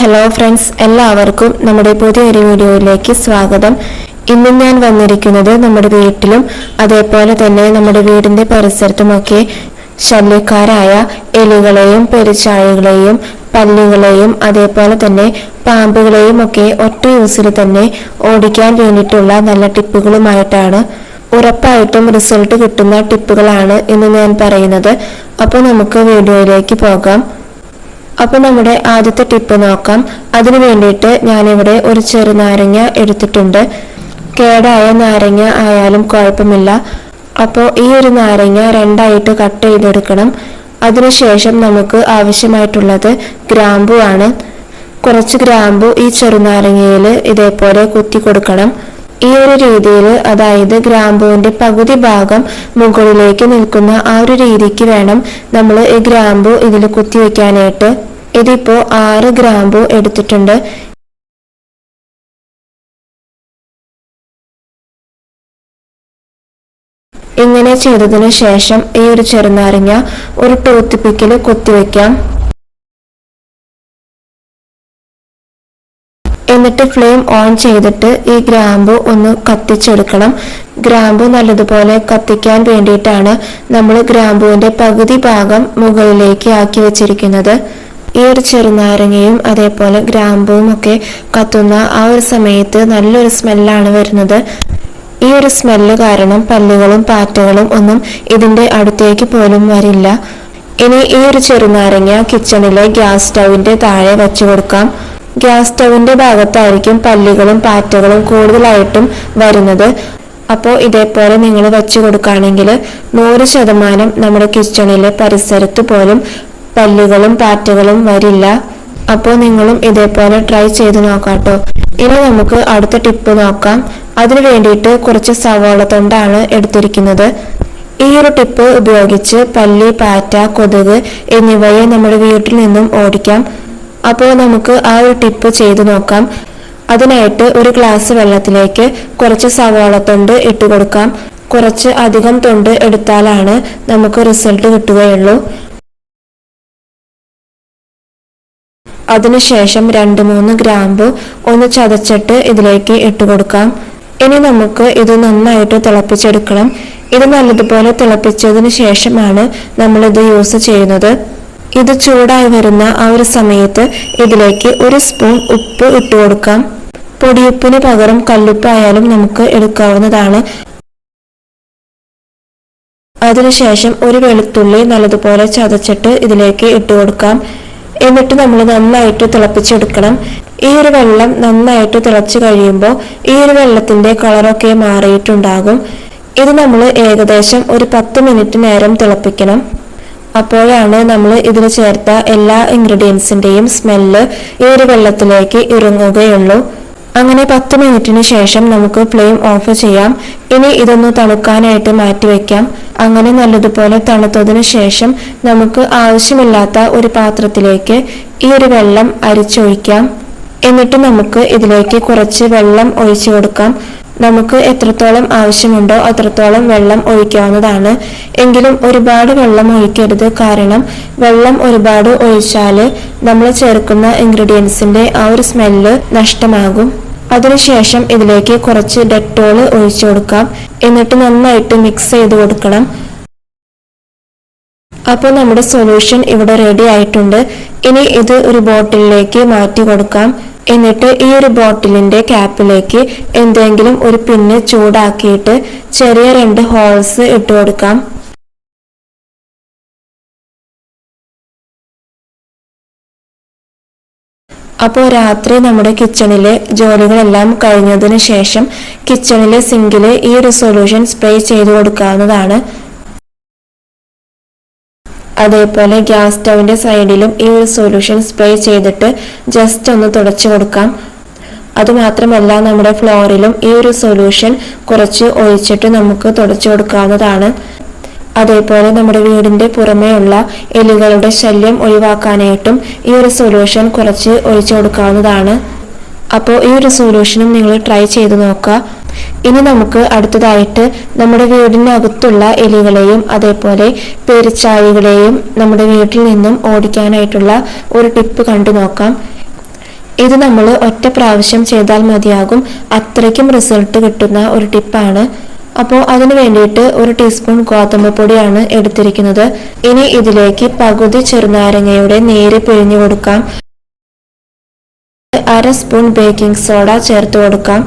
Hello friends എല്ലാവർക്കും നമ്മുടെ പുതിയൊരു വീഡിയോയിലേക്ക് സ്വാഗതം. ഇന്ന് ഞാൻ വന്നിരിക്കുന്നത് നമ്മുടെ വീട്ടിലും അതേപോലെ തന്നെ നമ്മുടെ വീടിന്റെ പരിസരത്തുമൊക്കെ ശല്യക്കാരായ എലികളെയും പെരുച്ചാഴികളെയും പല്ലികളെയും അതേപോലെ തന്നെ പാമ്പുകളെയും ഒക്കെ ഒറ്റ യൂസിൽ തന്നെ ഓടിക്കാൻ വേണ്ടിയിട്ടുള്ള നല്ല ടിപ്പുകളുമായിട്ടാണ് ഉറപ്പായിട്ടും റിസൾട്ട് കിട്ടുന്ന ടിപ്പുകളാണ് എന്ന് ഞാൻ പറയുന്നത്. അപ്പോൾ നമുക്ക് വീഡിയോയിലേക്ക് പോകാം. അപ്പൊ നമ്മുടെ ആദ്യത്തെ ടിപ്പ് നോക്കാം. അതിനു വേണ്ടിയിട്ട് ഞാനിവിടെ ഒരു ചെറുനാരങ്ങ എടുത്തിട്ടുണ്ട്. കേടായ നാരങ്ങ ആയാലും കുഴപ്പമില്ല. അപ്പോൾ ഈ ഒരു നാരങ്ങ രണ്ടായിട്ട് കട്ട് ചെയ്തെടുക്കണം. അതിനുശേഷം നമുക്ക് ആവശ്യമായിട്ടുള്ളത് ഗ്രാമ്പു ആണ്. കുറച്ച് ഗ്രാമ്പു ഈ ചെറുനാരങ്ങയിൽ ഇതേപോലെ കുത്തി കൊടുക്കണം. ഈ ഒരു രീതിയിൽ അതായത് ഗ്രാമ്പുവിന്റെ പകുതി ഭാഗം മുകളിലേക്ക് നിൽക്കുന്ന ആ ഒരു രീതിക്ക് വേണം നമ്മൾ ഈ ഗ്രാമ്പു ഇതിൽ കുത്തി വെക്കാനായിട്ട്. ഇതിപ്പോ ആറ് ഗ്രാമ്പു എടുത്തിട്ടുണ്ട്. ഇങ്ങനെ ചെയ്തതിനു ശേഷം ഈ ഒരു ചെറുനാരങ്ങ ഒരു ടൂത്ത് പിക്കിൽ കുത്തിവെക്കാം എന്നിട്ട് ഫ്ലെയിം ഓൺ ചെയ്തിട്ട് ഈ ഗ്രാമ്പു ഒന്ന് കത്തിച്ചെടുക്കണം. ഗ്രാമ്പു നല്ലതുപോലെ കത്തിക്കാൻ വേണ്ടിയിട്ടാണ് നമ്മൾ ഗ്രാമ്പുവിന്റെ പകുതി ഭാഗം മുകളിലേക്ക് ആക്കി വെച്ചിരിക്കുന്നത്. ഈ ഒരു ചെറുനാരങ്ങയും അതേപോലെ ഗ്രാമ്പുവും ഒക്കെ കത്തുന്ന ആ ഒരു സമയത്ത് നല്ലൊരു സ്മെല്ലാണ് വരുന്നത്. ഈ ഒരു സ്മെല്ല് കാരണം പല്ലുകളും പാറ്റകളും ഒന്നും ഇതിന്റെ അടുത്തേക്ക് പോലും വരില്ല. ഇനി ഈ ഒരു ചെറുനാരങ്ങ കിച്ചണിലെ ഗ്യാസ് സ്റ്റൗവിന്റെ താഴെ വെച്ചു കൊടുക്കാം. ഗ്യാസ് സ്റ്റൗവിന്റെ ഭാഗത്തായിരിക്കും പല്ലുകളും പാറ്റകളും കൂടുതലായിട്ടും വരുന്നത്. അപ്പോൾ ഇതേപോലെ നിങ്ങൾ വെച്ചു കൊടുക്കുകയാണെങ്കിൽ നൂറ് ശതമാനം നമ്മുടെ കിച്ചണിലെ പരിസരത്ത് പോലും പല്ലുകളും പാറ്റകളും വരില്ല. അപ്പോൾ നിങ്ങളും ഇതേപോലെ ട്രൈ ചെയ്ത് നോക്കാട്ടോ ഇനി നമുക്ക് അടുത്ത ടിപ്പ് നോക്കാം. അതിനു വേണ്ടിയിട്ട് കുറച്ച് സവാള തൊണ്ടാണ് എടുത്തിരിക്കുന്നത്. ഈ ഒരു ടിപ്പ് ഉപയോഗിച്ച് പല്ലി പാറ്റ കൊതുക് എന്നിവയെ നമ്മുടെ വീട്ടിൽ നിന്നും ഓടിക്കാം. അപ്പോൾ നമുക്ക് ആ ഒരു ടിപ്പ് ചെയ്തു നോക്കാം. അതിനായിട്ട് ഒരു ഗ്ലാസ് വെള്ളത്തിലേക്ക് കുറച്ച് സവാള തൊണ്ട് ഇട്ട് കൊടുക്കാം. കുറച്ച് അധികം തൊണ്ട് എടുത്താലാണ് നമുക്ക് റിസൾട്ട് കിട്ടുകയുള്ളൂ. അതിനുശേഷം രണ്ട് മൂന്ന് ഗ്രാമ്പ് ഒന്ന് ചതച്ചിട്ട് ഇതിലേക്ക് ഇട്ട് കൊടുക്കാം. ഇനി നമുക്ക് ഇത് നന്നായിട്ട് തിളപ്പിച്ചെടുക്കണം. ഇത് നല്ലതുപോലെ തിളപ്പിച്ചതിന് ശേഷമാണ് നമ്മളിത് യൂസ് ചെയ്യുന്നത്. ഇത് ചൂടായി വരുന്ന ആ ഒരു സമയത്ത് ഇതിലേക്ക് ഒരു സ്പൂൺ ഉപ്പ് ഇട്ട് കൊടുക്കാം. പൊടിയുപ്പിന് പകരം കല്ലുപ്പായാലും നമുക്ക് എടുക്കാവുന്നതാണ്. അതിനുശേഷം ഒരു വെളുത്തുള്ളി നല്ലതുപോലെ ചതച്ചിട്ട് ഇതിലേക്ക് ഇട്ട് കൊടുക്കാം. എന്നിട്ട് നമ്മൾ നന്നായിട്ട് തിളപ്പിച്ചെടുക്കണം. ഈ ഒരു വെള്ളം നന്നായിട്ട് തിളച്ചു കഴിയുമ്പോൾ ഈ ഒരു വെള്ളത്തിന്റെ കളറൊക്കെ മാറിയിട്ടുണ്ടാകും. ഇത് നമ്മൾ ഏകദേശം ഒരു പത്ത് മിനിറ്റ് നേരം തിളപ്പിക്കണം. അപ്പോഴാണ് നമ്മൾ ഇതിൽ ചേർത്ത എല്ലാ ഇൻഗ്രീഡിയൻസിന്റെയും സ്മെല്ല് ഈ ഒരു വെള്ളത്തിലേക്ക് ഇറങ്ങുകയുള്ളൂ. അങ്ങനെ പത്ത് മിനിറ്റിന് ശേഷം നമുക്ക് ഫ്ലെയിം ഓഫ് ചെയ്യാം. ഇനി ഇതൊന്ന് തണുക്കാനായിട്ട് മാറ്റിവെക്കാം അങ്ങനെ നല്ലതുപോലെ തണുത്തതിന് ശേഷം നമുക്ക് ആവശ്യമില്ലാത്ത ഒരു പാത്രത്തിലേക്ക് ഈ ഒരു വെള്ളം അരിച്ചൊഴിക്കാം. എന്നിട്ട് നമുക്ക് ഇതിലേക്ക് കുറച്ച് വെള്ളം ഒഴിച്ചു കൊടുക്കാം. നമുക്ക് എത്രത്തോളം ആവശ്യമുണ്ടോ അത്രത്തോളം വെള്ളം ഒഴിക്കാവുന്നതാണ്. എങ്കിലും ഒരുപാട് വെള്ളം ഒഴിക്കരുത്. കാരണം വെള്ളം ഒരുപാട് ഒഴിച്ചാൽ നമ്മൾ ചേർക്കുന്ന ഇൻഗ്രീഡിയൻസിന്റെ ആ ഒരു സ്മെല്ല് നഷ്ടമാകും. അതിനുശേഷം ഇതിലേക്ക് കുറച്ച് ഡെറ്റോൾ ഒഴിച്ചു കൊടുക്കാം. എന്നിട്ട് നന്നായിട്ട് മിക്സ് ചെയ്ത് കൊടുക്കണം. അപ്പോൾ നമ്മുടെ സൊല്യൂഷൻ ഇവിടെ റെഡി ആയിട്ടുണ്ട്. ഇനി ഇത് ഒരു ബോട്ടിലിലേക്ക് മാറ്റി കൊടുക്കാം. എന്നിട്ട് ഈ ഒരു ബോട്ടിലിന്റെ ക്യാപ്പിലേക്ക് എന്തെങ്കിലും ഒരു പിന്ന് ചൂടാക്കിയിട്ട് ചെറിയ രണ്ട് ഹോൾസ് ഇട്ട് കൊടുക്കാം. അപ്പോൾ രാത്രി നമ്മുടെ കിച്ചണിലെ ജോലികളെല്ലാം കഴിഞ്ഞതിന് ശേഷം കിച്ചണിലെ സിങ്കിൽ ഈ ഒരു സൊല്യൂഷൻ സ്പ്രേ ചെയ്ത് കൊടുക്കാവുന്നതാണ്. അതേപോലെ ഗ്യാസ് സ്റ്റൗവിന്റെ സൈഡിലും ഈ ഒരു സൊല്യൂഷൻ സ്പ്രേ ചെയ്തിട്ട് ജസ്റ്റ് ഒന്ന് തുടച്ചു കൊടുക്കാം. അതുമാത്രമല്ല നമ്മുടെ ഫ്ലോറിലും ഈ ഒരു സൊല്യൂഷൻ കുറച്ച് ഒഴിച്ചിട്ട് നമുക്ക് തുടച്ചു കൊടുക്കാവുന്നതാണ്. അതേപോലെ നമ്മുടെ വീടിന്റെ പുറമേയുള്ള എലികളുടെ ശല്യം ഒഴിവാക്കാനായിട്ടും ഈ ഒരു സൊല്യൂഷൻ കുറച്ച് ഒഴിച്ചു കൊടുക്കാവുന്നതാണ്. അപ്പോൾ ഈ ഒരു സൊല്യൂഷനും നിങ്ങൾ ട്രൈ ചെയ്ത് നോക്കുക. ഇനി നമുക്ക് അടുത്തതായിട്ട് നമ്മുടെ വീടിനകത്തുള്ള എലികളെയും അതേപോലെ പേരിച്ചാഴികളെയും നമ്മുടെ വീട്ടിൽ നിന്നും ഓടിക്കാനായിട്ടുള്ള ഒരു ടിപ്പ് കണ്ടു നോക്കാം. ഇത് നമ്മൾ ഒറ്റ പ്രാവശ്യം ചെയ്താൽ മതിയാകും. അത്രയ്ക്കും റിസൾട്ട് കിട്ടുന്ന ഒരു ടിപ്പാണ് അപ്പോൾ അതിന് വേണ്ടിയിട്ട് ഒരു ടീസ്പൂൺ ഗോതമ്പ് പൊടിയാണ് എടുത്തിരിക്കുന്നത്. ഇനി ഇതിലേക്ക് പകുതി ചെറുനാരങ്ങയുടെ നീര് പിഴിഞ്ഞു കൊടുക്കാം. അര സ്പൂൺ ബേക്കിംഗ് സോഡ ചേർത്ത് കൊടുക്കാം.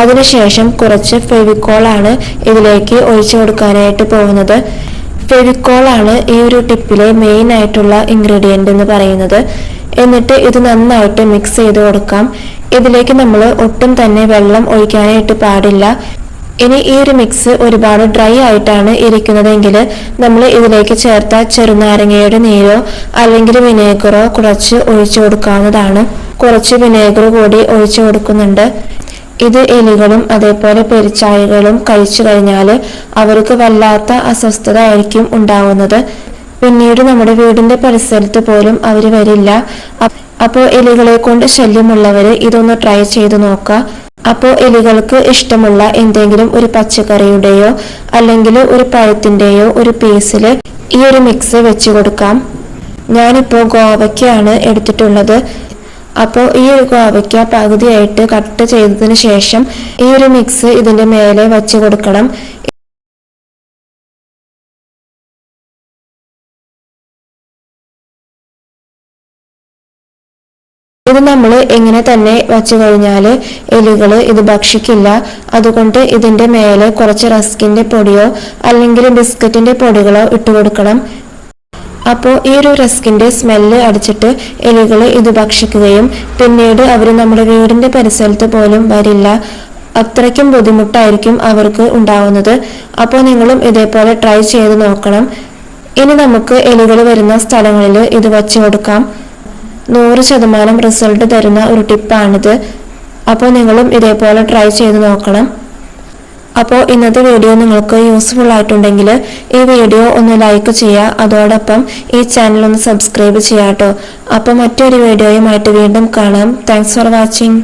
അതിനുശേഷം കുറച്ച് ഫെവിക്കോളാണ് ഇതിലേക്ക് ഒഴിച്ചു കൊടുക്കാനായിട്ട് പോകുന്നത്. ഫെവിക്കോളാണ് ഈ ഒരു ടിപ്പിലെ മെയിൻ ആയിട്ടുള്ള ഇൻഗ്രീഡിയന്റ് എന്ന് പറയുന്നത്. എന്നിട്ട് ഇത് നന്നായിട്ട് മിക്സ് ചെയ്ത് കൊടുക്കാം. ഇതിലേക്ക് നമ്മൾ ഒട്ടും തന്നെ വെള്ളം ഒഴിക്കാനായിട്ട് പാടില്ല. ഇനി ഈ ഒരു മിക്സ് ഒരുപാട് ഡ്രൈ ആയിട്ടാണ് ഇരിക്കുന്നതെങ്കിൽ നമ്മൾ ഇതിലേക്ക് ചേർത്ത ചെറുനാരങ്ങയുടെ നീരോ അല്ലെങ്കിൽ വിനേഗറോ കുറച്ച് ഒഴിച്ചു കൊടുക്കാവുന്നതാണ്. കുറച്ച് വിനേഗർ കൂടി ഒഴിച്ചു കൊടുക്കുന്നുണ്ട്. ഇത് എലികളും അതേപോലെ പെരിച്ചാഴികളും കഴിച്ചു കഴിഞ്ഞാൽ അവർക്ക് വല്ലാത്ത അസ്വസ്ഥത ആയിരിക്കും ഉണ്ടാവുന്നത്. പിന്നീട് നമ്മുടെ വീടിന്റെ പരിസരത്ത് പോലും അവർ വരില്ല. അപ്പോ എലികളെ കൊണ്ട് ശല്യമുള്ളവർ ഇതൊന്ന് ട്രൈ ചെയ്ത് നോക്കുക അപ്പോ എലികൾക്ക് ഇഷ്ടമുള്ള എന്തെങ്കിലും ഒരു പച്ചക്കറിയുടെയോ അല്ലെങ്കിൽ ഒരു പഴത്തിന്റെയോ ഒരു പീസിൽ ഈ ഒരു മിക്സ് വെച്ച് കൊടുക്കാം. ഞാനിപ്പോൾ ഗോവയ്ക്കാണ് എടുത്തിട്ടുള്ളത്. അപ്പോൾ ഈ ഒരു ഗോവയ്ക്ക പകുതിയായിട്ട് കട്ട് ചെയ്തതിന് ശേഷം ഈ ഒരു മിക്സ് ഇതിന്റെ മേലെ വെച്ച് കൊടുക്കണം. ഇത് നമ്മൾ എങ്ങനെ തന്നെ വച്ചു കഴിഞ്ഞാൽ എലികൾ ഇത് ഭക്ഷിക്കില്ല. അതുകൊണ്ട് ഇതിന്റെ മേലെ കുറച്ച് റസ്കിന്റെ പൊടിയോ അല്ലെങ്കിൽ ബിസ്ക്കറ്റിന്റെ പൊടികളോ ഇട്ട് കൊടുക്കണം. അപ്പോൾ ഈ ഒരു റസ്കിന്റെ സ്മെല്ല് അടിച്ചിട്ട് എലികൾ ഇത് ഭക്ഷിക്കുകയും പിന്നീട് അവർ നമ്മുടെ വീടിന്റെ പരിസരത്ത് പോലും വരില്ല. അത്രയ്ക്കും ബുദ്ധിമുട്ടായിരിക്കും അവർക്ക് ഉണ്ടാവുന്നത്. അപ്പോൾ നിങ്ങളും ഇതേപോലെ ട്രൈ ചെയ്ത് നോക്കണം. ഇനി നമുക്ക് എലികൾ വരുന്ന സ്ഥലങ്ങളിൽ ഇത് വച്ചു കൊടുക്കാം. നൂറ് ശതമാനം റിസൾട്ട് തരുന്ന ഒരു ടിപ്പാണിത് അപ്പോൾ നിങ്ങളും ഇതേപോലെ ട്രൈ ചെയ്ത് നോക്കണം. അപ്പോൾ ഇന്നത്തെ വീഡിയോ നിങ്ങൾക്ക് യൂസ്ഫുൾ ആയിട്ടുണ്ടെങ്കിൽ ഈ വീഡിയോ ഒന്ന് ലൈക്ക് ചെയ്യുക. അതോടൊപ്പം ഈ ചാനൽ ഒന്ന് സബ്സ്ക്രൈബ് ചെയ്യാട്ടോ അപ്പോൾ മറ്റൊരു വീഡിയോയുമായിട്ട് വീണ്ടും കാണാം. Thanks for watching